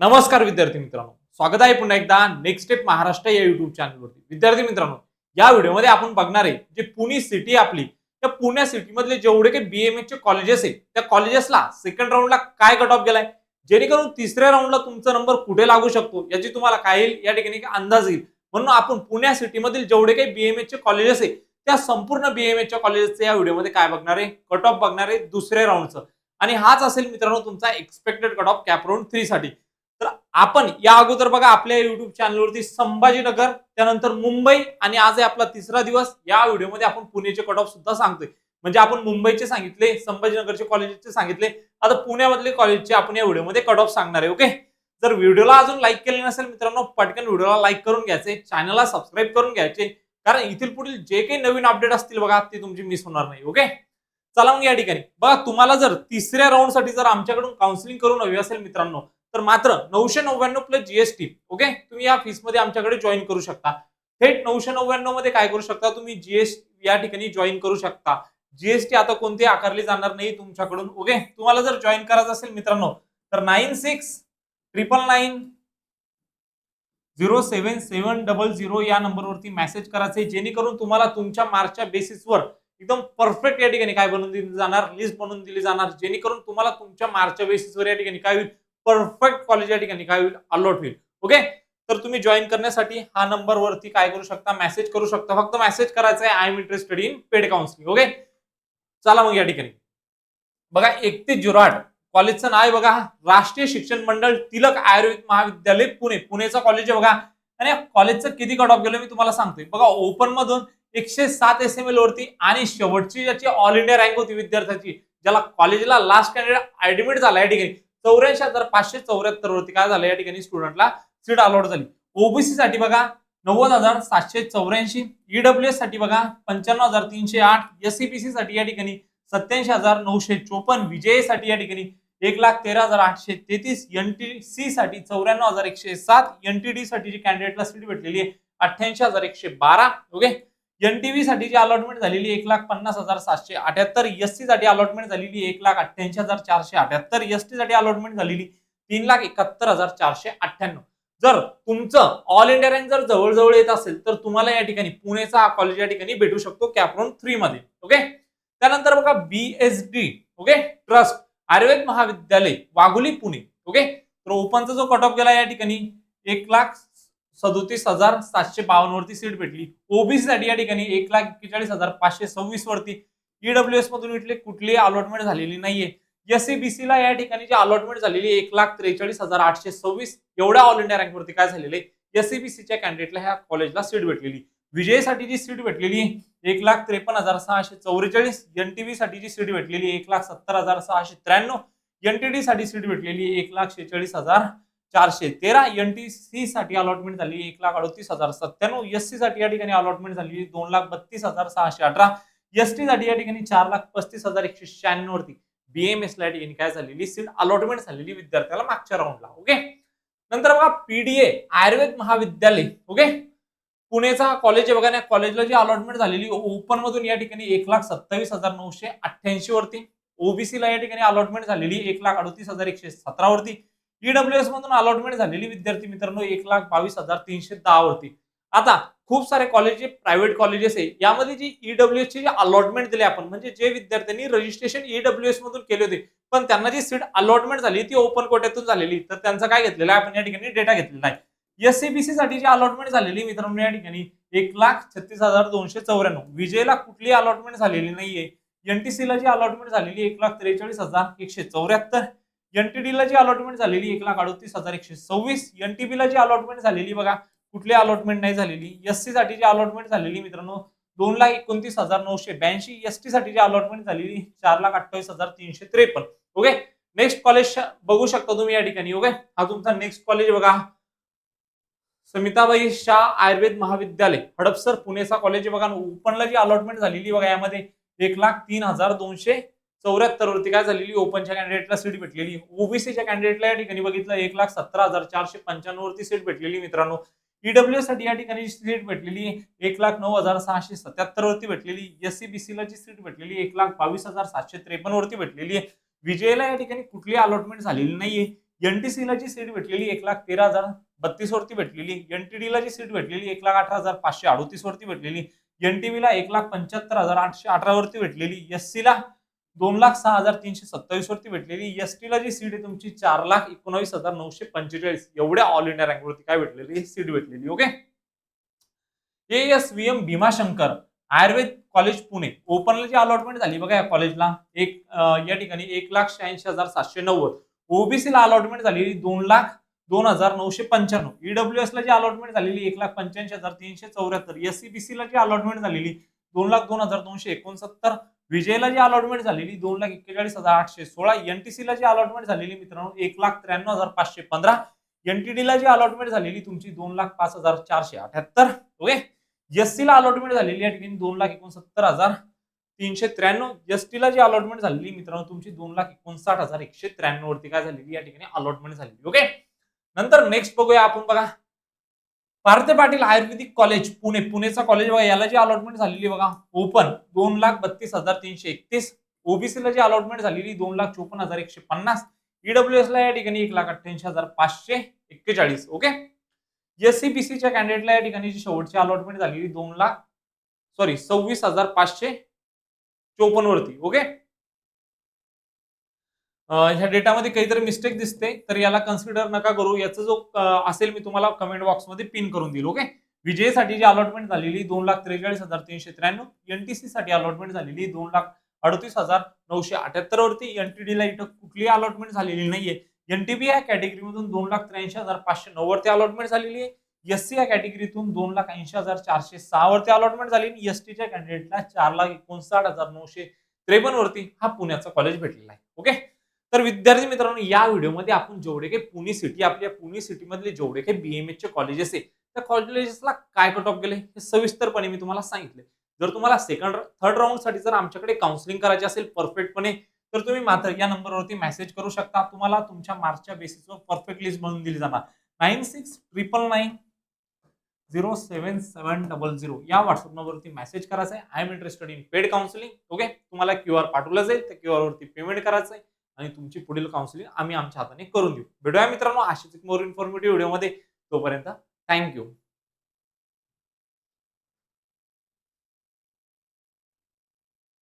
नमस्कार विद्यार्थी मित्रांनो. स्वागत आहे पुन्हा एकदा नेक्स्ट स्टेप महाराष्ट्र या युट्यूब चॅनलवरती विद्यार्थी मित्रांनो या व्हिडिओमध्ये आपण बघणार आहे जे पुणे सिटी आपली. त्या पुण्या सिटीमधले जेवढे काही बीएमएस चे कॉलेजेस आहे त्या कॉलेजेसला सेकंड राऊंडला काय कट ऑफ गेलाय? जेणेकरून तिसऱ्या राऊंडला तुमचा नंबर कुठे लागू शकतो? याची तुम्हाला काय येईल? या ठिकाणी अंदाज येईल. म्हणून आपण पुण्या सिटीमधील जेवढे काही बीएमएस चे कॉलेजेस आहे त्या संपूर्ण बीएमएस च्या कॉलेजेसचे या व्हिडिओमध्ये काय बघणार आहे? कट ऑफ बघणार आहे दुसऱ्या राऊंडचं आणि हाच असेल मित्रांनो तुमचा expected cut off cap round three साठी. आपण या अगोदर बघा आपल्या युट्यूब चॅनलवरती संभाजीनगर त्यानंतर मुंबई आणि आज आहे आपला तिसरा दिवस. या व्हिडिओमध्ये आपण पुणेचे कट ऑफ सुद्धा सांगतोय. म्हणजे आपण मुंबईचे सांगितले संभाजीनगरचे कॉलेजचे सांगितले. आता पुण्यामधले कॉलेजचे आपण या व्हिडिओमध्ये कट ऑफ सांगणार आहे ओके जर व्हिडिओला अजून लाईक केले नसेल मित्रांनो पटकन व्हिडिओला लाईक करून घ्यायचे चॅनलला सबस्क्राईब करून घ्यायचे. कारण इथील पुढील जे काही नवीन अपडेट असतील बघा ते तुमची मिस होणार नाही ओके चला मग या ठिकाणी. बघा तुम्हाला जर तिसऱ्या राऊंडसाठी जर आमच्याकडून काउन्सिलिंग करून हवी असेल मित्रांनो तर मात्र नऊशे नव्याण्णव प्लस जीएसटी ओके तुम्ही या फीसमध्ये आमच्याकडे जॉईन करू शकता. थेट नऊशे नव्याण्णवमध्ये काय करू शकता? तुम्ही जीएसटी या ठिकाणी जॉईन करू शकता. जीएसटी आता कोणती आकारली जाणार नाही तुमच्याकडून ओके तुम्हाला जर जॉईन करायचं असेल मित्रांनो तर nine six triple nine zero seven seven double zero या नंबरवरती मेसेज करायचे जेणेकरून तुम्हाला तुमच्या मार्कच्या बेसिसवर एकदम परफेक्ट या ठिकाणी काय बनवून दिली जाणार? लिस्ट बनवून दिली जाणार जेणेकरून तुम्हाला तुमच्या मार्कच्या बेसिसवर या ठिकाणी काय होईल? परफेक्ट कॉलेज या ठिकाणी काय होईल? अलॉट होईल. ओके तर तुम्ही जॉईन करण्यासाठी हा नंबर वरती काय करू शकता? मेसेज करू शकता. फक्त मेसेज करायचा आहे I am interested in paid counselling okay चला मग या ठिकाणी. बघा एकतीस जुराड. कॉलेजचं नाव आहे बघा. राष्ट्रीय शिक्षण मंडळ तिलक आयुर्वेद महाविद्यालय पुणे. पुणेचा कॉलेज आहे बघा. आणि कॉलेजचं किती कट ऑफ गेलं मी तुम्हाला सांगतोय. बघा ओपन मधून एकशे सात एस एम एल वरती आणि शेवटची ज्याची ऑल इंडिया रँक होती विद्यार्थ्याची ज्याला कॉलेजला लास्ट कॅन्डिडेट ऍडमिट झाला या ठिकाणी. चौऱ्याऐंशी हजार पाचशे चौऱ्याहत्तर वरती काय झालं या ठिकाणी स्टुडंटला सीट अलॉट झाली. ओबीसी साठी बघा नव्वद हजार सातशे चौऱ्याऐंशी ईडब्ल्यू एससाठी बघा पंच्याण्णव हजार तीनशे आठ एससीपीसी साठी या ठिकाणी सत्याऐंशी हजार नऊशे चोपन्न विजयसाठी या ठिकाणी एक लाख तेरा हजार आठशे तेहतीस एनटी सी साठी चौऱ्याण्णव हजार एकशे सात एनटीडी साठी जी कॅन्डिडेटला सीट भेटलेली आहे अठ्ठ्याऐंशी हजार एकशे बारा ओके एनटीव्ही साठी जी अलॉटमेंट झालेली एक लाख पन्नास हजार सातशे अठ्याहत्तर एससी साठी अलॉटमेंट झालेली एक लाख अठ्ठ्याऐंशी हजार चारशे अठ्याहत्तर एसटी साठी अलॉटमेंट झालेली तीन लाख एकाहत्तर हजार चारशे अठ्ठ्याण्णव. जर तुमचं ऑल इंडिया रँक जर जवळजवळ येत असेल तर तुम्हाला या ठिकाणी पुणेचा हा कॉलेज या ठिकाणी भेटू शकतो कॅपरोन थ्री मध्ये ओके त्यानंतर बघा बीएसडी ओके ट्रस्ट आयुर्वेद महाविद्यालय वाघोली पुणे ओके तर ओपनचा जो कट ऑफ गेला या ठिकाणी एक लाख सदोतीस हजार सातशे बावन्न वरती सीट भेटली. ओबीसी साठी या ठिकाणी एक लाख एक्केचाळीस हजार पाचशे सव्वीस वरती. ईडब्ल्यू एस मधून इथले कुठलीही अलॉटमेंट झालेली नाहीये. एससीबीसी ला या ठिकाणी जी अलॉटमेंट झालेली आहे एक लाख त्रेचाळीस हजार आठशे सव्वीस एवढ्या ऑल इंडिया रँक वरती काय झालेले एससीबीसीच्या कॅन्डिडेटला ह्या कॉलेजला सीट भेटलेली. विजयसाठी जी सीट भेटलेली एक लाख त्रेपन्न हजार सहाशे चौवेचाळीस. एनटीव्ही साठी जी सीट भेटलेली एक लाख सत्तर हजार सहाशे त्र्याण्णव. एनटीडी साठी सीट भेटलेली एक लाख शेहेचाळीस हजार चारशे. तेरा एन टी सी साठी अलॉटमेंट झाली एक लाख अडतीस हजार. सत्त्याण्णव एससी साठी या ठिकाणी अलॉटमेंट झाली दोन लाख बत्तीस हजार सहाशे अठरा. एस टी साठी या ठिकाणी चार लाख पस्तीस हजार एकशे शहाण्णव वरती. बीएमएस ला या ठिकाणी काय झालेली? सीट अलॉटमेंट झालेली विद्यार्थ्याला मागच्या राऊंडला ओके नंतर बघा पीडीए आयुर्वेद महाविद्यालय. ओके पुणेचा कॉलेज आहे बघा ना कॉलेजला जी अलॉटमेंट झालेली ओपन मधून या ठिकाणी एक लाख सत्तावीस हजार नऊशे अठ्ठ्याऐंशी वरती. ओबीसी ला या ठिकाणी अलॉटमेंट झालेली एक लाख अडतीस हजार एकशे सतरा वरती. ईडब्ल्यू एस मधून अलॉटमेंट झालेली विद्यार्थी मित्रांनो एक लाख बावीस हजार तीनशे दहा वरती. आता खूप सारे कॉलेज प्रायव्हेट कॉलेजेस आहे यामध्ये जी ईडब्ल्यू एस ची अलॉटमेंट दिले आपण म्हणजे जे विद्यार्थ्यांनी रजिस्ट्रेशन ईडब्ल्यू एस मधून केले होते पण त्यांना जी सीट अलॉटमेंट झाली ती ओपन कोट्यातून झालेली. तर त्यांचा काय घेतलेलं आहे आपण या ठिकाणी डेटा घेतलेला आहे. एससीबीसी साठी जी अलॉटमेंट झालेली मित्रांनो या ठिकाणी एक लाख छत्तीस हजार दोनशे चौऱ्याण्णव. विजयला कुठली अलॉटमेंट झालेली नाहीये. एनटीसीला जी अलॉटमेंट झालेली एक लाख त्रेचाळीस हजार एकशे चौऱ्याहत्तर. एनटीडीला जी अलॉटमेंट झालेली एक लाख अडतीस हजार एकशे सव्वीस एनटीबीला जी अलॉटमेंट झालेली बघा कुठली अलॉटमेंट नाही झालेली. एससाठी जी अलॉटमेंट झालेली मित्रांनो दोन लाख एकोणतीस हजार नऊशे ब्याऐंशी एसटी साठी जी अलॉटमेंट झालेली चार लाख अठ्ठावीस हजार तीनशे त्रेपन्न. ओके नेक्स्ट कॉलेज बघू शकता तुम्ही या ठिकाणी ओके हा तुमचा नेक्स्ट कॉलेज बघा. समिताबाई शाह आयुर्वेद महाविद्यालय हडपसर पुणेचा कॉलेज बघा. ओपनला जी अलॉटमेंट झालेली बघा यामध्ये एक लाख तीन हजार दोनशे चौऱ्याहत्तर वरती काय झालेली ओपनच्या कॅन्डिडेटला सीट भेटलेली. ओबीसीच्या कॅन्डिडेटला या ठिकाणी बघितलं एक लाख सतरा हजार चारशे पंच्याण्णव वरती सीट भेटलेली मित्रांनो. ईडब्ल्यू साठी या ठिकाणी सीट भेटलेली एक लाख नऊ हजार सहाशे सत्याहत्तर वरती भेटलेली. एससीबीसी ला जी सीट भेटलेली एक लाख बावीस हजार सातशे त्रेपन्न वरती भेटलेली. आहे विजयला या ठिकाणी कुठली अलॉटमेंट झालेली नाहीये. एनटीसी ला जी सीट भेटलेली एक लाख तेरा हजार बत्तीस वरती भेटलेली. एनटीडी ला जी सीट भेटलेली एक लाख अठरा हजार पाचशे अडोतीस वरती भेटलेली. एनटीव्हीला एक लाख पंच्याहत्तर हजार आठशे अठरा वरती भेटलेली. एस ला दोन लाख सहा हजार तीनशे सत्तावीस वरती भेटलेली एस टी ला जी सीट आहे तुमची चार लाख एकोणावीस हजार नऊशे पंचेचाळीस. एवढ्या ऑल इंडिया रँकवरती काय भेटलेली? सीट भेटलेली okay S V M Bhimashankar Ayurved college Pune. ओपनला जी अलॉटमेंट झाली बघा या कॉलेजला एक या ठिकाणी एक लाख शहाऐंशी हजार सातशे नव्वद. ओबीसी ला अलॉटमेंट झालेली दोन लाख दोन हजार नऊशे पंच्याण्णव. ईडब्ल्यू एस ला जी अलॉटमेंट झालेली एक लाख पंच्याऐंशी हजार तीनशे चौऱ्याहत्तर. एस सी ला जी अलॉटमेंट झालेली दोन लाख दोन हजार दोनशे एकोणसत्तर. विजयला जी अलॉटमेंट झालेली दोन लाख एक्केचाळीस हजार आठशे सोळा एनटीसीला जी अलॉटमेंट झालेली मित्रांनो एक लाख त्र्याण्णव हजार पाचशे पंधरा एनटीडी ला जी अलॉटमेंट झालेली तुमची दोन लाख पाच हजार चारशे अठ्याहत्तर ओके एससी ला अलॉटमेंट झालेली या ठिकाणी दोन लाख एकोणसत्तर हजार तीनशे त्र्याण्णव एस ला जी अलॉटमेंट झालेली मित्रांनो तुमची दोन लाख एकोणसाठ हजार एकशे त्र्याण्णव वरती काय झालेली या ठिकाणी अलॉटमेंट झालेली ओके नंतर नेक्स्ट बघूया आपण बघा. भारती पाटील आयुर्वेदिक कॉलेज पुणे. पुणेचा कॉलेज बघा याला जी अलॉटमेंट झालेली बघा ओपन दोन लाख बत्तीस हजार तीनशे एकतीस. ओबीसीला जी अलॉटमेंट झालेली दोन लाख चोपन्न हजार एकशे पन्नास. ईडब्ल्यू एस ला या ठिकाणी एक लाख अठ्ठ्याऐंशी हजार पाचशे एक्केचाळीस ओके? एससीबीसीच्या कॅन्डिडेटला या ठिकाणी जी शेवटची अलॉटमेंट झालेली दोन लाख सॉरी सव्वीस हजार पाचशे चोपन्न वरती ओके? ह्या डेटामध्ये काहीतरी मिस्टेक दिसते तर याला कन्सिडर नका करू. याचा जो असेल मी तुम्हाला कमेंट बॉक्समध्ये पिन करून देईल ओके विजयसाठी जी अलॉटमेंट झालेली दोन लाख त्रेचाळीस हजार तीनशे त्र्याण्णव एनटीसी साठी अलॉटमेंट झालेली दोन लाख अडतीस हजार नऊशे अठ्याहत्तर वरती एनटीडी ला इथं कुठलीही अलॉटमेंट झालेली नाहीये. एनटीबी या कॅटेगरीमधून दोन लाख त्र्याऐंशी हजार पाचशे नऊ वरती अलॉटमेंट झालेली आहे. एससी या कॅटेगरीतून दोन लाख ऐंशी हजार चारशे सहा वरती अलॉटमेंट झाली आणि एस टीच्या कॅन्डिडेटला चार लाख एकोणसाठ हजार नऊशे त्रेपन्न वरती हा पुण्याचा कॉलेज भेटलेला आहे ओके तर विद्यार्थी मित्रांनो या व्हिडिओमध्ये आपण जेवढे काही पुणे सिटी आपल्या पुणे सिटीमधले जेवढे काही बीएमएस चे कॉलेजेस आहे त्या कॉलेजेसला काय कट ऑफ गेले हे सविस्तरपणे मी तुम्हाला सांगितले. जर तुम्हाला सेकंड थर्ड राऊंडसाठी जर आमच्याकडे काउन्सिलिंग करायची असेल परफेक्टपणे तर तुम्ही मात्र या नंबरवरती मेसेज करू शकता. तुम्हाला तुमच्या मार्कच्या बेसिसवर परफेक्ट लिस्ट बनवून दिली जाणार. Nine six triple nine zero seven seven double zero या व्हॉट्सअप नंबरवरती मेसेज करायचा आहे I am interested in paid counselling okay तुम्हाला क्यू आर पाठवलं जाईल. त्या क्यू आर वरती पेमेंट करायचं आहे आणि तुमची पुढील काउन्सिलिंग आम्ही आमच्या हाताने करून देऊ. भेटूया मित्रांनो अशीच एक मोर इन्फॉर्मेटिव्ह व्हिडिओमध्ये तोपर्यंत थँक्यू